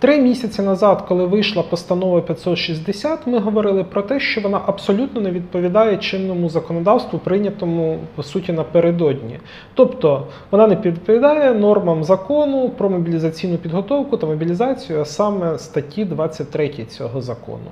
Три місяці назад, коли вийшла постанова 560, ми говорили про те, що вона абсолютно не відповідає чинному законодавству, прийнятому по суті напередодні. Тобто вона не відповідає нормам закону про мобілізаційну підготовку та мобілізацію, а саме статті 23 цього закону.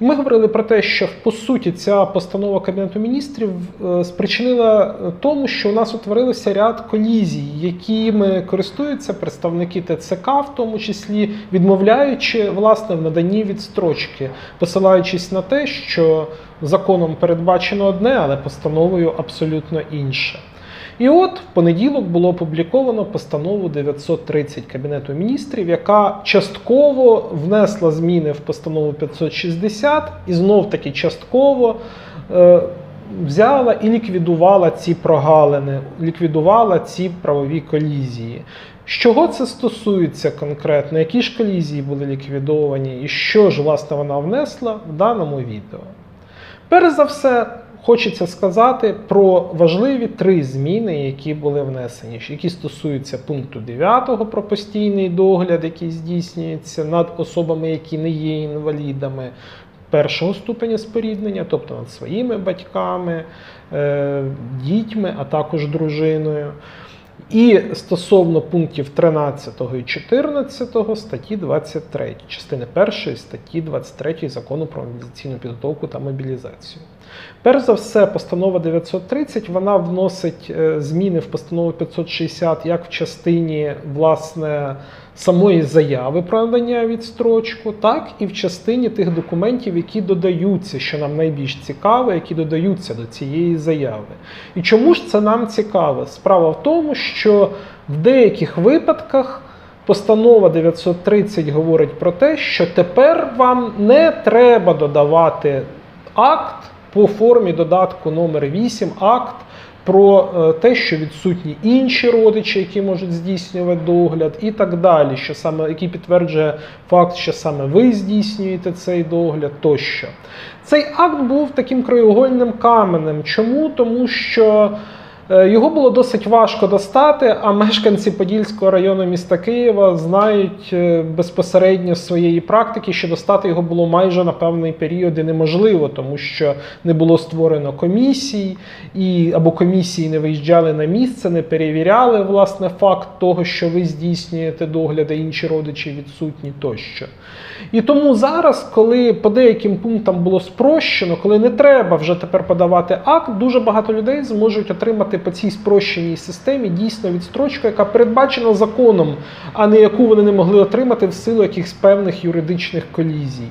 Ми говорили про те, що по суті ця постанова Кабінету міністрів е, спричинила е, тому, що у нас утворилося ряд колізій, якими користуються представники ТЦК, в тому числі відмовляючи власне в наданні відстрочки, посилаючись на те, що законом передбачено одне, але постановою абсолютно інше. І от в понеділок було опубліковано постанову 930 Кабінету міністрів, яка частково внесла зміни в постанову 560 і знов таки частково е, взяла і ліквідувала ці прогалини, ліквідувала ці правові колізії. Чого це стосується конкретно? Які ж колізії були ліквідовані, і що ж власне вона внесла в даному відео? Перш за все, хочеться сказати про важливі три зміни, які були внесені, які стосуються пункту 9 про постійний догляд, який здійснюється над особами, які не є інвалідами. Першого ступеня споріднення, тобто над своїми батьками, е, дітьми, а також дружиною. І стосовно пунктів 13 і 14 статті 23, частини 1 статті 23 закону про мобілізаційну підготовку та мобілізацію. Перш за все, постанова 930 вона вносить е, зміни в постанову 560 як в частині власне самої заяви про надання відстрочку, так і в частині тих документів, які додаються, що нам найбільш цікаво, які додаються до цієї заяви. І чому ж це нам цікаво? Справа в тому, що в деяких випадках. Постанова 930 говорить про те, що тепер вам не треба додавати акт по формі додатку номер 8 акт про е, те, що відсутні інші родичі, які можуть здійснювати догляд, і так далі, що саме який підтверджує факт, що саме ви здійснюєте цей догляд, тощо. Цей акт був таким краєугольним каменем. Чому? Тому що. Е, його було досить важко достати, а мешканці Подільського району міста Києва знають е, безпосередньо з своєї практики, що достати його було майже на певний період і неможливо, тому що не було створено комісій, і або комісії не виїжджали на місце, не перевіряли власне факт того, що ви здійснюєте догляд, а інші родичі відсутні тощо. І тому зараз, коли по деяким пунктам було спрощено, коли не треба вже тепер подавати акт, дуже багато людей зможуть отримати по цій спрощеній системі дійсно відстрочку, яка передбачена законом, а не яку вони не могли отримати в силу якихось певних юридичних колізій.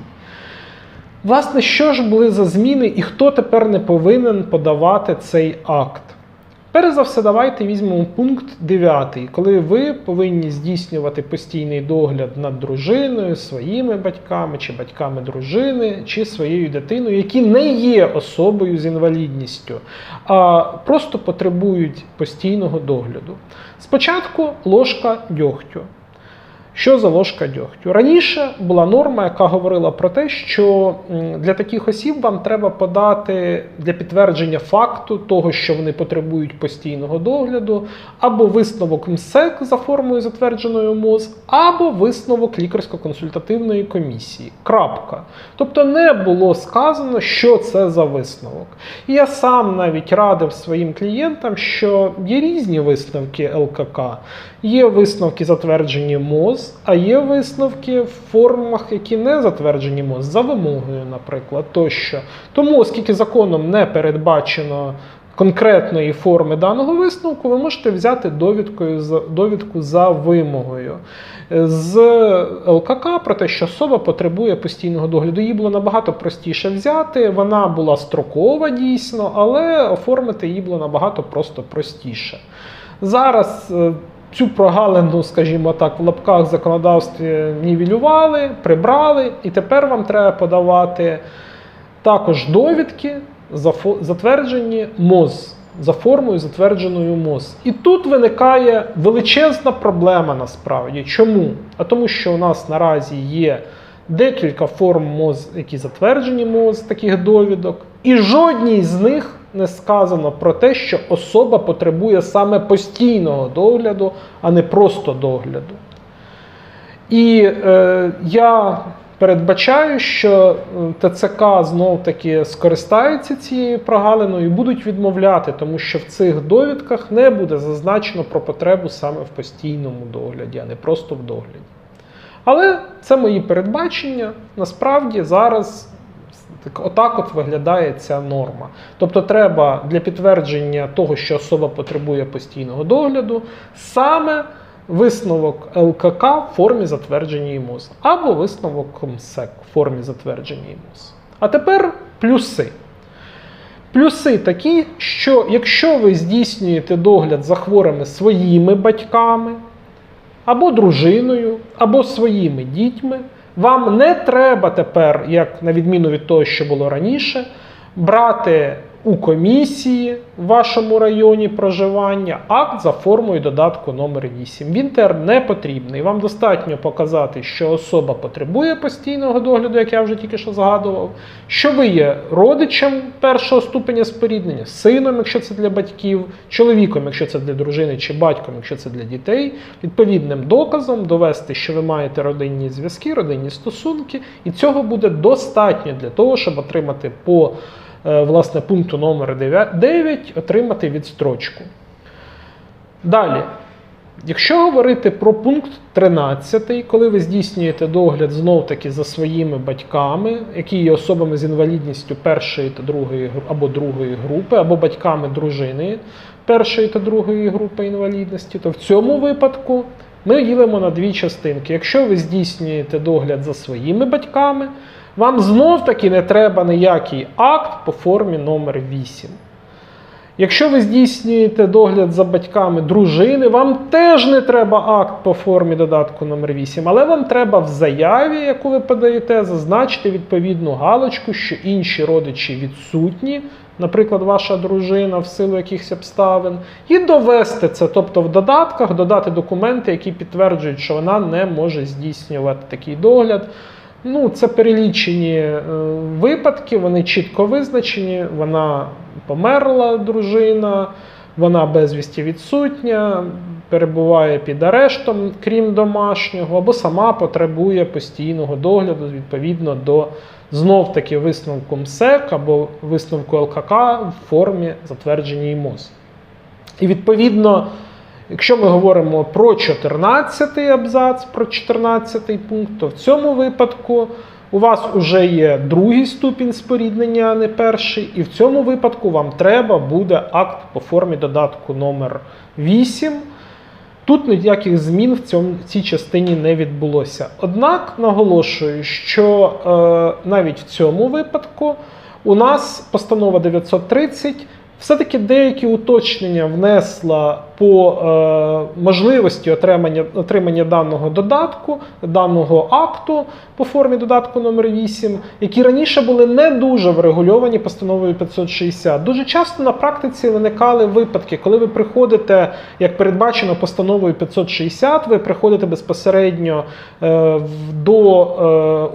Власне, що ж були за зміни і хто тепер не повинен подавати цей акт? Перш за все, давайте візьмемо пункт 9, коли ви повинні здійснювати постійний догляд над дружиною, своїми батьками, чи батьками дружини, чи своєю дитиною, які не є особою з інвалідністю, а просто потребують постійного догляду. Спочатку ложка дьогтю. Що за ложка дьогтю? Раніше була норма, яка говорила про те, що для таких осіб вам треба подати для підтвердження факту того, що вони потребують постійного догляду, або висновок МСЕК за формою затвердженою МОЗ, або висновок лікарсько-консультативної комісії. Крапка. Тобто не було сказано, що це за висновок. І я сам навіть радив своїм клієнтам, що є різні висновки ЛКК. Є висновки, затверджені МОЗ, а є висновки в формах, які не затверджені МОЗ, за вимогою, наприклад, тощо. Тому, оскільки законом не передбачено конкретної форми даного висновку, ви можете взяти довідкою, довідку за вимогою. З ЛКК про те, що особа потребує постійного догляду. Її було набагато простіше взяти. Вона була строкова дійсно, але оформити її було набагато просто простіше. Зараз. Цю прогалину, скажімо так, в лапках законодавстві нівелювали, прибрали, і тепер вам треба подавати також довідки, затверджені МОЗ, за формою затвердженою МОЗ. І тут виникає величезна проблема насправді. Чому? А тому, що у нас наразі є декілька форм МОЗ, які затверджені МОЗ таких довідок, і жодній з них не сказано про те, що особа потребує саме постійного догляду, а не просто догляду. І е, я передбачаю, що е, ТЦК знов таки скористаються цією прогалиною і будуть відмовляти, тому що в цих довідках не буде зазначено про потребу саме в постійному догляді, а не просто в догляді. Але це мої передбачення. Насправді зараз так, отак от виглядає ця норма. Тобто, треба для підтвердження того, що особа потребує постійного догляду, саме висновок ЛКК в формі затвердження ІМОЗ або висновок МСЕК в формі затвердження ІМОЗ. А тепер плюси. Плюси такі, що якщо ви здійснюєте догляд за хворими своїми батьками, або дружиною, або своїми дітьми, вам не треба тепер, як на відміну від того, що було раніше, брати у комісії в вашому районі проживання акт за формою додатку номер 8. Він тепер не потрібний. Вам достатньо показати, що особа потребує постійного догляду, як я вже тільки що згадував, що ви є родичем першого ступеня споріднення, сином, якщо це для батьків, чоловіком, якщо це для дружини, чи батьком, якщо це для дітей, відповідним доказом довести, що ви маєте родинні зв'язки, родинні стосунки, і цього буде достатньо для того, щоб отримати по власне пункту номер 9 отримати відстрочку. Далі. Якщо говорити про пункт 13, коли ви здійснюєте догляд знов таки за своїми батьками, які є особами з інвалідністю першої та другої або другої групи, або батьками дружини першої та другої групи інвалідності, то в цьому випадку ми ділимо на дві частинки. Якщо ви здійснюєте догляд за своїми батьками, вам знов таки не треба ніякий акт по формі номер 8. Якщо ви здійснюєте догляд за батьками дружини, вам теж не треба акт по формі додатку номер 8, але вам треба в заяві, яку ви подаєте, зазначити відповідну галочку, що інші родичі відсутні, наприклад, ваша дружина в силу якихось обставин, і довести це, тобто в додатках додати документи, які підтверджують, що вона не може здійснювати такий догляд. Ну, це перелічені е, випадки, вони чітко визначені. Вона померла дружина, вона безвісті відсутня, перебуває під арештом, крім домашнього, або сама потребує постійного догляду відповідно до знов таки висновку МСЕК або висновку ЛКК в формі затвердження ІМОЗ. І відповідно. Якщо ми говоримо про 14-й абзац, про 14-й пункт, то в цьому випадку у вас вже є другий ступінь споріднення, а не перший, і в цьому випадку вам треба буде акт по формі додатку номер 8. Тут ніяких змін в, цьому, в цій частині не відбулося. Однак наголошую, що е, навіть в цьому випадку у нас постанова 930 все-таки деякі уточнення внесла по е, можливості отримання, отримання даного додатку, даного акту по формі додатку номер 8, які раніше були не дуже врегульовані постановою 560. Дуже часто на практиці виникали випадки, коли ви приходите, як передбачено постановою 560, ви приходите безпосередньо е, до е,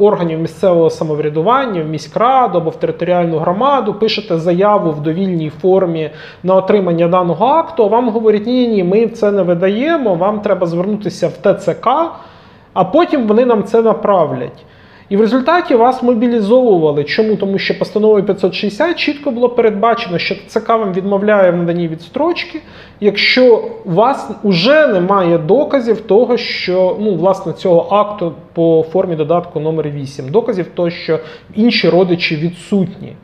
органів місцевого самоврядування, в міськраду або в територіальну громаду, пишете заяву в довільній формі на отримання даного акту, вам говорять, ні, ні, ми це не видаємо, вам треба звернутися в ТЦК, а потім вони нам це направлять. І в результаті вас мобілізовували. Чому? Тому що постановою 560 чітко було передбачено, що ЦК вам відмовляє в наданні відстрочки, якщо у вас вже немає доказів того, що ну, власне цього акту по формі додатку номер 8, доказів того, що інші родичі відсутні.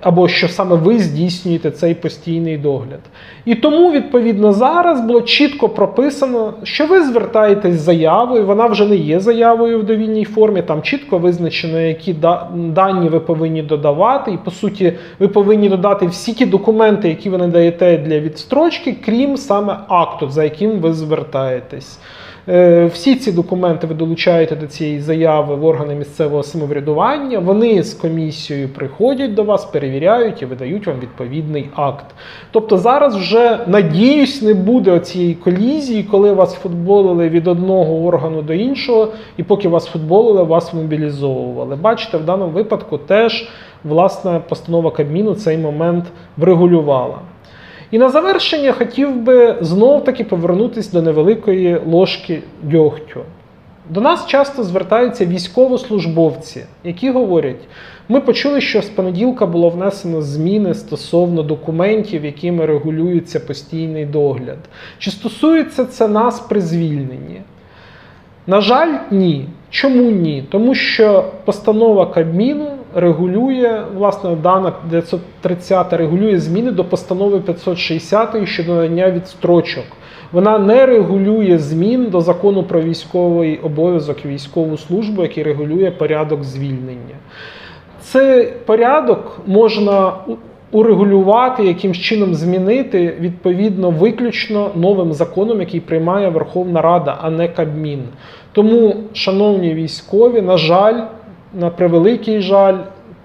Або що саме ви здійснюєте цей постійний догляд. І тому, відповідно, зараз було чітко прописано, що ви звертаєтесь з заявою, вона вже не є заявою в довільній формі, там чітко визначено, які дані ви повинні додавати. І по суті, ви повинні додати всі ті документи, які ви надаєте для відстрочки, крім саме акту, за яким ви звертаєтесь. Е, Всі ці документи ви долучаєте до цієї заяви в органи місцевого самоврядування. Вони з комісією приходять до вас, перевіряють і видають вам відповідний акт. Тобто зараз вже надіюсь, не буде цієї колізії, коли вас футболили від одного органу до іншого, і поки вас футболили, вас мобілізовували. Бачите, в даному випадку теж власне постанова Кабміну цей момент врегулювала. І на завершення хотів би знов таки повернутися до невеликої ложки дьогтю. До нас часто звертаються військовослужбовці, які говорять: ми почули, що з понеділка було внесено зміни стосовно документів, якими регулюється постійний догляд. Чи стосується це нас при звільненні? На жаль, ні. Чому ні? Тому що постанова Кабміну регулює, власне, дана 930 регулює зміни до постанови 560 щодо надання відстрочок. Вона не регулює змін до закону про військовий обов'язок і військову службу, який регулює порядок звільнення. Цей порядок можна урегулювати, якимсь чином змінити відповідно виключно новим законом, який приймає Верховна Рада, а не Кабмін. Тому, шановні військові, на жаль, на превеликий жаль,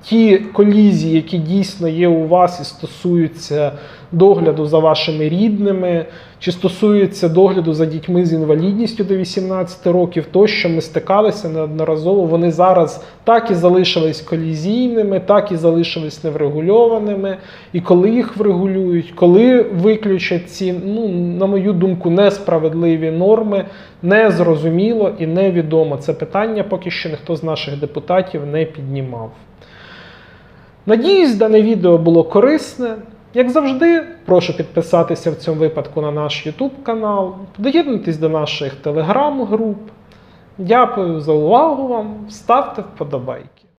ті колізії, які дійсно є у вас і стосуються догляду за вашими рідними, чи стосуються догляду за дітьми з інвалідністю до 18 років, то що ми стикалися неодноразово, вони зараз так і залишились колізійними, так і залишились неврегульованими. І коли їх врегулюють, коли виключать ці, ну, на мою думку, несправедливі норми, незрозуміло і невідомо. Це питання поки що ніхто з наших депутатів не піднімав. Надіюсь, дане відео було корисне. Як завжди, прошу підписатися в цьому випадку на наш YouTube канал, доєднуйтесь до наших телеграм-груп. Дякую за увагу вам. Ставте вподобайки.